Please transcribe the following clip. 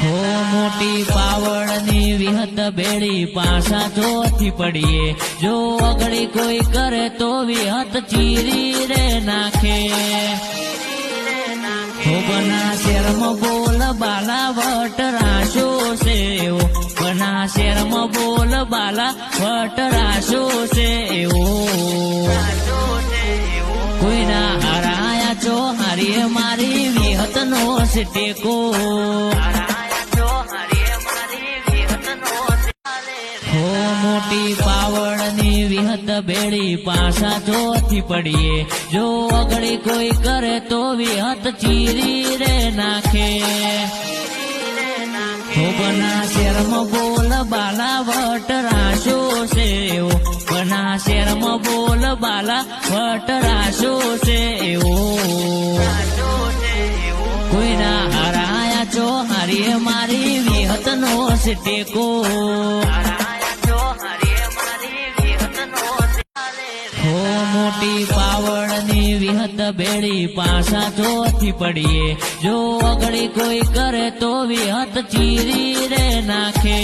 હો મોટી પાવડની વિહત બેડી પાસા ચોથી પડીએ. જો અગડી કોઈ કરે તો વિહત ચીરી રે નાખે. હો બના શેરમાં બોલ બાલા વટ રાશો એવો બના શેરમાં બોલ બાલા વટ રાશો એવો કોઈના હરાયા છો હારીએ મારી વિહત નો છે ટેકો હો મોટી પાવડની વિહત બેડી પાછા ચોથી પડીએ. જો અગડી કોઈ કરે તો વિહત ચીરી રે નાખે. બના શેરમાં બોલ બાલા વટ રાશો છે બના શેરમાં બોલ બાલા વટ રાશો છો હારીએ મારી વિહત નો ટેકો હો મોટી પાવડની વિહત બેડી પાસા ચોથી પડીએ. જો અગડી કોઈ કરે તો વિહત ચીરી રે નાખે.